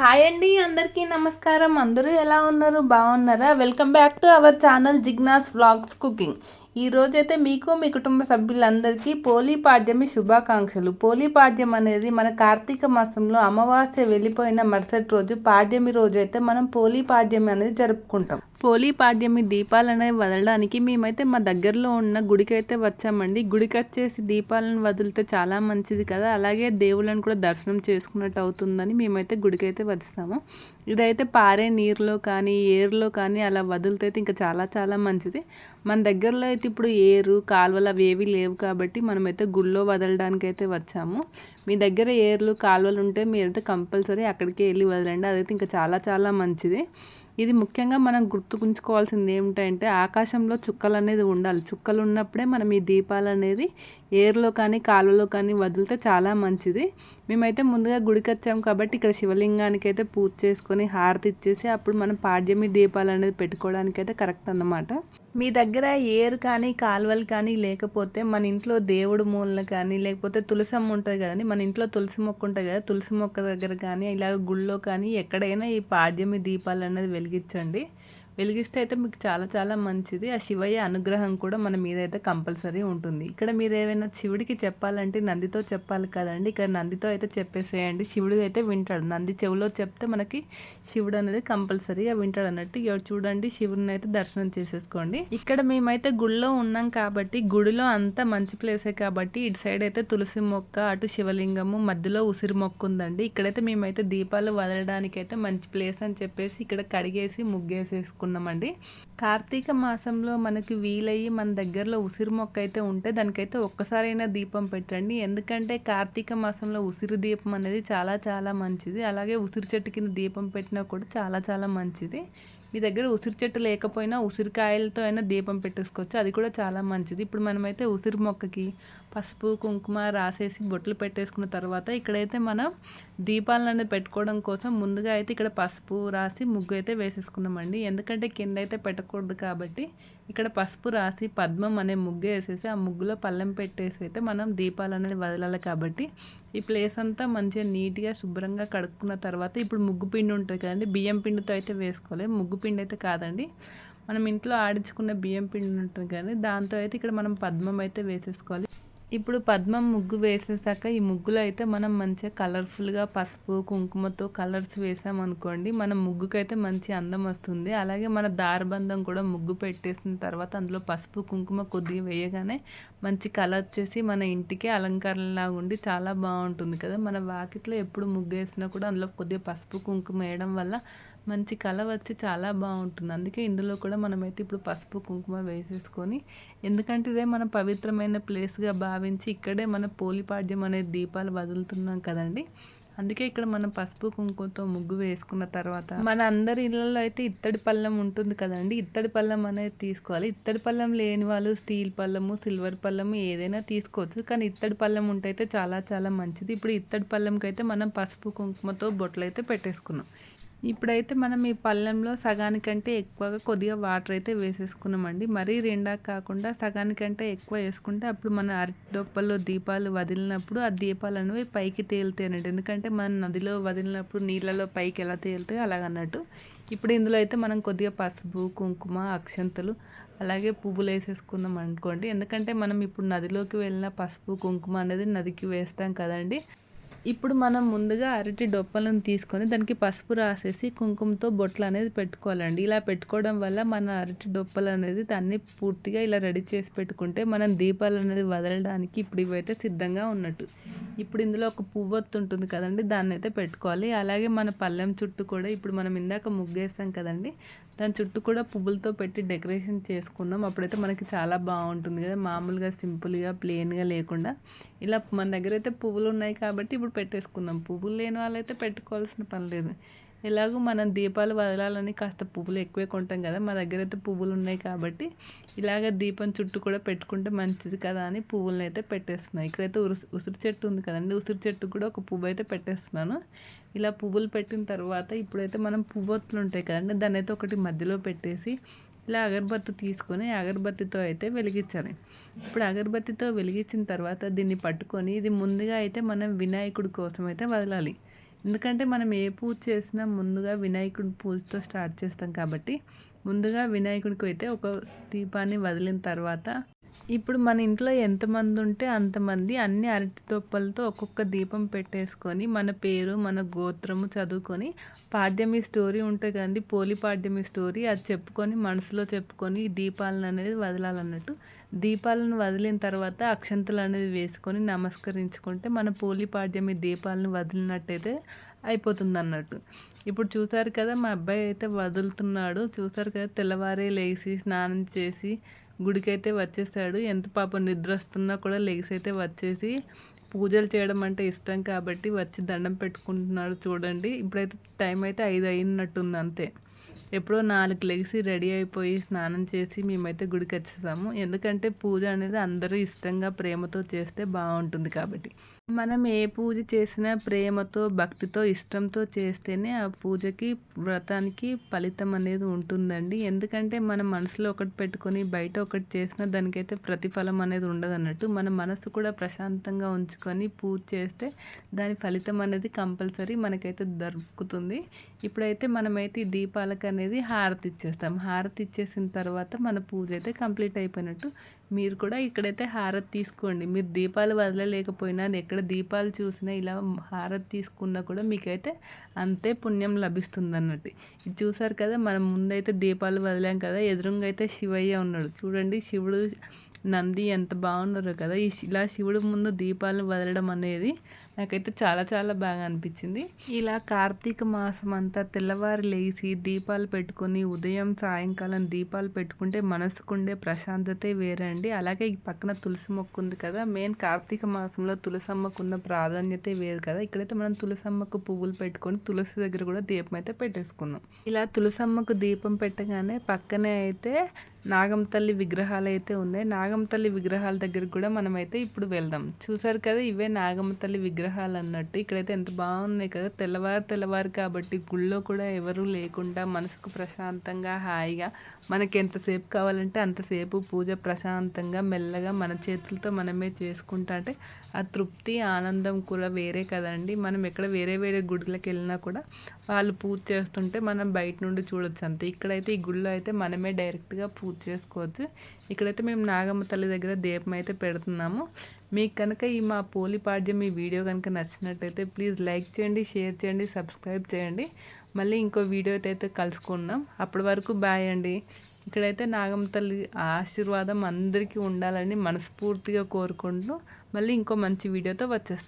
Hi అండి అందరికీ నమస్కారం. అందరూ ఎలా ఉన్నారు? బాగున్నారా? Welcome back to our channel Jigna's vlogs cooking ఈ రోజైతే మీకు మీ కుటుంబ సభ్యులందరికీ పోలీపాడ్యమి శుభాకాంక్షలు. పోలీపాడ్యం అనేది మన కార్తీక మాసంలో అమావాస్య వెళ్ళిపోయిన మరుసటి రోజు పాడ్యమి రోజు అయితే మనం పోలీపాడ్యమి అనేది జరుపుకుంటాం. పోలీపాడ్యమి దీపాలను వదలడానికి మేమైతే మా దగ్గరలో ఉన్న గుడికి అయితే వచ్చామండి. గుడికి వచ్చేసి దీపాలను వదిలితే చాలా మంచిది కదా. అలాగే దేవుళ్ళని కూడా దర్శనం చేసుకున్నట్టు అవుతుందని మేమైతే గుడికి అయితే వచ్చాము ఇదైతే పారే నీరులో కానీ ఏరులో కానీ అలా వదిలితే ఇంకా చాలా చాలా మంచిది. మన దగ్గరలో అయితే ఇప్పుడు ఏరు కాలువలు అవి ఏవి లేవు కాబట్టి మనమైతే గుళ్ళో వదలడానికి అయితే వచ్చాము. మీ దగ్గర ఏర్లు కాలువలు ఉంటే మీరైతే కంపల్సరీ అక్కడికి వెళ్ళి వదలండి. అదైతే ఇంకా చాలా చాలా మంచిది. ఇది ముఖ్యంగా మనం గుర్తుకుంచుకోవాల్సింది ఏమిటంటే ఆకాశంలో చుక్కలు అనేది ఉండాలి. చుక్కలు ఉన్నప్పుడే మనం ఈ దీపాలు అనేది ఏర్లో కానీ కాలువలో కానీ వదిలితే చాలా మంచిది. మేమైతే ముందుగా గుడికి వచ్చాం కాబట్టి ఇక్కడ శివలింగానికి అయితే పూజ చేసుకొని హారతి ఇచ్చేసి అప్పుడు మనం పాడ్యమి దీపాలు అనేది పెట్టుకోవడానికి అయితే కరెక్ట్ అన్నమాట. మీ దగ్గర ఏరు కానీ కాలువలు కానీ లేకపోతే మన ఇంట్లో దేవుడు మూలన కానీ లేకపోతే తులసమ్మ ఉంటుంది కదండి మన ఇంట్లో తులసి మొక్క ఉంటుంది కదా తులసి మొక్క దగ్గర కానీ ఇలాగ గుళ్ళో కానీ ఎక్కడైనా ఈ పాడ్యమి దీపాలు అనేది వెలిగించండి. వెలిగిస్తే అయితే మీకు చాలా చాలా మంచిది. ఆ శివయ్య అనుగ్రహం కూడా మన మీద అయితే కంపల్సరీ ఉంటుంది. ఇక్కడ మీరు ఏమైనా శివుడికి చెప్పాలంటే నందితో చెప్పాలి కదండి. ఇక్కడ నందితో అయితే చెప్పేసేయండి. శివుడు అయితే వింటాడు. నంది చెవిలో చెప్తే మనకి శివుడు అనేది కంపల్సరీగా వింటాడు అన్నట్టు ఎవరు చూడండి శివుడిని అయితే దర్శనం చేసేసుకోండి. ఇక్కడ మేమైతే గుడిలో ఉన్నాం కాబట్టి గుడిలో అంతా మంచి ప్లేసే కాబట్టి ఇటు సైడ్ అయితే తులసి మొక్క అటు శివలింగము మధ్యలో ఉసిరి మొక్క ఉందండి. ఇక్కడైతే మేమైతే దీపాలు వదలడానికి అయితే మంచి ప్లేస్ అని చెప్పేసి ఇక్కడ కడిగేసి ముగ్గేసేసుకున్నాం. చేసుకున్నామండి కార్తీక మాసంలో మనకి వీలయ్యి మన దగ్గరలో ఉసిరి మొక్క అయితే ఉంటే దానికైతే ఒక్కసారైనా దీపం పెట్టండి. ఎందుకంటే కార్తీక మాసంలో ఉసిరి దీపం అనేది చాలా చాలా మంచిది. అలాగే ఉసిరి చెట్టు కింద దీపం పెట్టినా కూడా చాలా చాలా మంచిది. మీ దగ్గర ఉసిరి చెట్టు లేకపోయినా ఉసిరికాయలతో అయినా దీపం పెట్టేసుకోవచ్చు. అది కూడా చాలా మంచిది. ఇప్పుడు మనమైతే ఉసిరి మొక్కకి పసుపు కుంకుమ రాసేసి బొట్లు పెట్టేసుకున్న తర్వాత ఇక్కడైతే మనం దీపాలను అనేది పెట్టుకోవడం కోసం ముందుగా అయితే ఇక్కడ పసుపు రాసి ముగ్గు అయితే వేసేసుకున్నామండి. ఎందుకంటే కింద అయితే పెట్టకూడదు కాబట్టి ఇక్కడ పసుపు రాసి పద్మం అనే ముగ్గు వేసేసి ఆ ముగ్గులో పళ్ళెం పెట్టేసి అయితే మనం దీపాలు అనేది వదలాలి కాబట్టి ఈ ప్లేస్ అంతా మంచిగా నీట్గా శుభ్రంగా కడుక్కున్న తర్వాత ఇప్పుడు ముగ్గు పిండి ఉంటుంది కదండి బియ్యం పిండితో అయితే వేసుకోవాలి. ముగ్గు పిండి అయితే కాదండి. మనం ఇంట్లో ఆడించుకున్న బియ్యం పిండి ఉంటుంది కానీ దాంతో అయితే ఇక్కడ మనం పద్మం అయితే వేసేసుకోవాలి. ఇప్పుడు పద్మం ముగ్గు వేసేసాక ఈ ముగ్గులో అయితే మనం మంచిగా కలర్ఫుల్గా పసుపు కుంకుమతో కలర్స్ వేసామనుకోండి మన ముగ్గుకైతే మంచి అందం వస్తుంది. అలాగే మన దారబంధం కూడా ముగ్గు పెట్టేసిన తర్వాత అందులో పసుపు కుంకుమ కొద్దిగా వేయగానే మంచి కలర్ వచ్చేసి మన ఇంటికి అలంకరణలాగా ఉండి చాలా బాగుంటుంది కదా. మన వాకిట్లో ఎప్పుడు ముగ్గు వేసినా కూడా అందులో కొద్దిగా పసుపు కుంకుమ వేయడం వల్ల మంచి కళ వచ్చి చాలా బాగుంటుంది. అందుకే ఇందులో కూడా మనమైతే ఇప్పుడు పసుపు కుంకుమ వేసేసుకొని ఎందుకంటే ఇదే మన పవిత్రమైన ప్లేస్గా భావించి ఇక్కడే మన పోలిపాడ్యం అనే దీపాలు వదులుతున్నాం కదండి. అందుకే ఇక్కడ మనం పసుపు కుంకుమతో ముగ్గు వేసుకున్న తర్వాత మన అందరి ఇళ్ళలో అయితే ఇత్తడి పళ్ళం ఉంటుంది కదండి. ఇత్తడి పళ్ళం అనేది తీసుకోవాలి. ఇత్తడి పళ్ళం లేని వాళ్ళు స్టీల్ పళ్ళము సిల్వర్ పళ్ళము ఏదైనా తీసుకోవచ్చు. కానీ ఇత్తడి పళ్ళం ఉంటే అయితే చాలా చాలా మంచిది. ఇప్పుడు ఇత్తడి పళ్ళంకి అయితే మనం పసుపు కుంకుమతో బొట్లు అయితే పెట్టేసుకున్నాం. ఇప్పుడైతే మనం ఈ పళ్ళెంలో సగానికంటే ఎక్కువగా కొద్దిగా వాటర్ అయితే వేసేసుకున్నామండి. మరీ రెండా కాకుండా సగానికంటే ఎక్కువ వేసుకుంటే అప్పుడు మన అరటిదొప్పల్లో దీపాలు వదిలినప్పుడు ఆ దీపాలు అనేవి పైకి తేలుతాయి అన్నట్టు ఎందుకంటే మన నదిలో వదిలినప్పుడు నీళ్ళలో పైకి ఎలా తేలుతాయో అలాగన్నట్టు. ఇప్పుడు ఇందులో అయితే మనం కొద్దిగా పసుపు కుంకుమ అక్షంతలు అలాగే పువ్వులు వేసేసుకున్నాం అనుకోండి. ఎందుకంటే మనం ఇప్పుడు నదిలోకి వెళ్ళిన పసుపు కుంకుమ అనేది నదికి వేస్తాం కదండి. ఇప్పుడు మనం ముందుగా అరటి డొప్పలను తీసుకొని దానికి పసుపు రాసేసి కుంకుమతో బొట్లు అనేది పెట్టుకోవాలండి. ఇలా పెట్టుకోవడం వల్ల మన అరటి డొప్పలు అనేది దాన్ని పూర్తిగా ఇలా రెడీ చేసి పెట్టుకుంటే మనం దీపాలు అనేది వదలడానికి ఇప్పుడు ఇవైతే సిద్ధంగా ఉన్నట్టు. ఇప్పుడు ఇందులో ఒక పువ్వొత్తు ఉంటుంది కదండి దాన్ని అయితే పెట్టుకోవాలి. అలాగే మన పల్లెం చుట్టూ కూడా ఇప్పుడు మనం ఇందాక ముగ్గేస్తాం కదండి దాని చుట్టూ కూడా పువ్వులతో పెట్టి డెకరేషన్ చేసుకున్నాం. అప్పుడైతే మనకి చాలా బాగుంటుంది కదా. మామూలుగా సింపుల్గా ప్లెయిన్గా లేకుండా. ఇలా మన దగ్గర అయితే పువ్వులు ఉన్నాయి కాబట్టి ఇప్పుడు పెట్టేసుకున్నాం. పువ్వులు లేని వాళ్ళైతే పెట్టుకోవాల్సిన పని లేదు. ఎలాగో మనం దీపాలు వదలాలని కాస్త పువ్వులు ఎక్కువే కొంటాం కదా మా దగ్గర అయితే పువ్వులు ఉన్నాయి కాబట్టి ఇలాగ దీపం చుట్టూ కూడా పెట్టుకుంటే మంచిది కదా అని పువ్వులను అయితే పెట్టేస్తున్నాను. ఇక్కడైతే ఉసి ఉసిరి చెట్టు ఉంది కదండి ఉసిరి చెట్టు కూడా ఒక పువ్వు అయితే పెట్టేస్తున్నాను. ఇలా పువ్వులు పెట్టిన తర్వాత ఇప్పుడైతే మనం పువ్వొత్తులు ఉంటాయి కదండి దాన్ని అయితే ఒకటి మధ్యలో పెట్టేసి ఇలా అగరబత్తి తీసుకొని అగరబత్తితో అయితే వెలిగించాలి. ఇప్పుడు అగరబత్తితో వెలిగించిన తర్వాత దీన్ని పట్టుకొని ఇది ముందుగా అయితే మనం వినాయకుడి కోసం అయితే వదలాలి. ఎందుకంటే మనం ఏ పూజ చేసినా ముందుగా వినాయకుడి పూజతో స్టార్ట్ చేస్తాం కాబట్టి ముందుగా వినాయకుడికి అయితే ఒక దీపాన్ని వదిలిన తర్వాత ఇప్పుడు మన ఇంట్లో ఎంతమంది ఉంటే అంతమంది అన్ని అరటి తొప్పలతో ఒక్కొక్క దీపం పెట్టేసుకొని మన పేరు మన గోత్రము చదువుకొని పాడ్యమి స్టోరీ ఉంటుంది కదండి పోలి పాడ్యమి స్టోరీ అది చెప్పుకొని మనసులో చెప్పుకొని దీపాలను అనేది వదలాలన్నట్టు. దీపాలను వదిలిన తర్వాత అక్షంతలు అనేది వేసుకొని నమస్కరించుకుంటే మన పోలి పాడ్యమి దీపాలను వదిలినట్టయితే అయిపోతుంది అన్నట్టు ఇప్పుడు చూసారు కదా మా అబ్బాయి అయితే వదులుతున్నాడు. చూసారు కదా తెల్లవారే లేచి స్నానం చేసి గుడికైతే వచ్చేసాడు. ఎంత పాపం నిద్ర వస్తున్నా కూడా లెగ్స్ అయితే వచ్చేసి పూజలు చేయడం అంటే ఇష్టం కాబట్టి వచ్చి దండం పెట్టుకుంటున్నాడు చూడండి. ఇప్పుడైతే టైం అయితే ఐదు అయినట్టుంది అంతే. ఎప్పుడో నాలుగు లెగిసి రెడీ అయిపోయి స్నానం చేసి మేమైతే గుడికి వచ్చేసాము. ఎందుకంటే పూజ అనేది అందరూ ఇష్టంగా ప్రేమతో చేస్తే బాగుంటుంది కాబట్టి. మనం ఏ పూజ చేసినా ప్రేమతో భక్తితో ఇష్టంతో చేస్తేనే ఆ పూజకి వ్రతానికి ఫలితం అనేది ఉంటుందండి. ఎందుకంటే మన మనసులో ఒకటి పెట్టుకొని బయట ఒకటి చేసినా దానికైతే ప్రతిఫలం అనేది ఉండదు అన్నట్టు మన మనసు కూడా ప్రశాంతంగా ఉంచుకొని పూజ చేస్తే దాని ఫలితం అనేది కంపల్సరీ మనకైతే దొరుకుతుంది ఇప్పుడైతే మనమైతే ఈ దీపాలకు అనేది హారతి ఇచ్చేస్తాం. హారతి ఇచ్చేసిన తర్వాత మన పూజ అయితే కంప్లీట్ అయిపోయినట్టు మీరు కూడా ఇక్కడైతే హారతి తీసుకోండి. మీరు దీపాలు వదలలేకపోయినా ఎక్కడ దీపాలు చూసినా ఇలా హారతి తీసుకున్నా కూడా మీకైతే అంతే పుణ్యం లభిస్తుంది అన్నట్టు ఇది చూసారు కదా మనం ముందైతే దీపాలు వదిలాం కదా ఎదురుగా అయితే శివయ్య ఉన్నాడు. చూడండి శివుడు నంది ఎంత బాగున్నారో కదా ఈ ఇలా శివుడు ముందు దీపాలను వదలడం అనేది నాకైతే చాలా చాలా బాగా అనిపించింది. ఇలా కార్తీక మాసం అంతా తెల్లవారు లేచి దీపాలు పెట్టుకొని ఉదయం సాయంకాలం దీపాలు పెట్టుకుంటే మనసుకుండే ప్రశాంతతే వేరే అండి. అలాగే ఈ పక్కన తులసి మొక్క ఉంది కదా మెయిన్ కార్తీక మాసంలో తులసమ్మకు ఉన్న ప్రాధాన్యత వేరు కదా. ఇక్కడైతే మనం తులసమ్మకు పువ్వులు పెట్టుకొని తులసి దగ్గర కూడా దీపం అయితే పెట్టేసుకున్నాం. ఇలా తులసమ్మకు దీపం పెట్టగానే పక్కనే అయితే నాగం తల్లి విగ్రహాలు అయితే ఉన్నాయి. నాగం తల్లి విగ్రహాల దగ్గర కూడా మనమైతే ఇప్పుడు వెళ్దాం. చూసారు కదా ఇవే నాగమ్మ తల్లి విగ్రహాలు. అన్నట్టు ఇక్కడైతే ఎంత బాగున్నాయి కదా. తెల్లవారు తెల్లవారు కాబట్టి గుళ్ళో కూడా ఎవరూ లేకుండా మనసుకు ప్రశాంతంగా హాయిగా మనకి ఎంతసేపు కావాలంటే అంతసేపు పూజ ప్రశాంతంగా మెల్లగా మన చేతులతో మనమే చేసుకుంటా అంటే ఆ తృప్తి ఆనందం కూడా వేరే కదండి. మనం ఎక్కడ వేరే వేరే గుడిలకు వెళ్ళినా కూడా వాళ్ళు పూజ చేస్తుంటే మనం బయట నుండి చూడొచ్చు అంతే. ఇక్కడైతే ఈ గుళ్ళో అయితే మనమే డైరెక్ట్గా పూజ చేసుకోవచ్చు. ఇక్కడైతే మేము నాగమ్మ తల్లి దగ్గర దీపం అయితే పెడుతున్నాము. మీకు కనుక ఈ మా పోలిపాడ్యం ఈ వీడియో కనుక నచ్చినట్టయితే ప్లీజ్ లైక్ చేయండి షేర్ చేయండి సబ్స్క్రైబ్ చేయండి. మళ్ళీ ఇంకో వీడియో అయితే కలుసుకున్నాం అప్పటి వరకు బాయ్ అండి. ఇక్కడైతే నాగమ్మ తల్లి ఆశీర్వాదం అందరికీ ఉండాలని మనస్ఫూర్తిగా కోరుకుంటూ మళ్ళీ ఇంకో మంచి వీడియోతో వచ్చేస్తాం.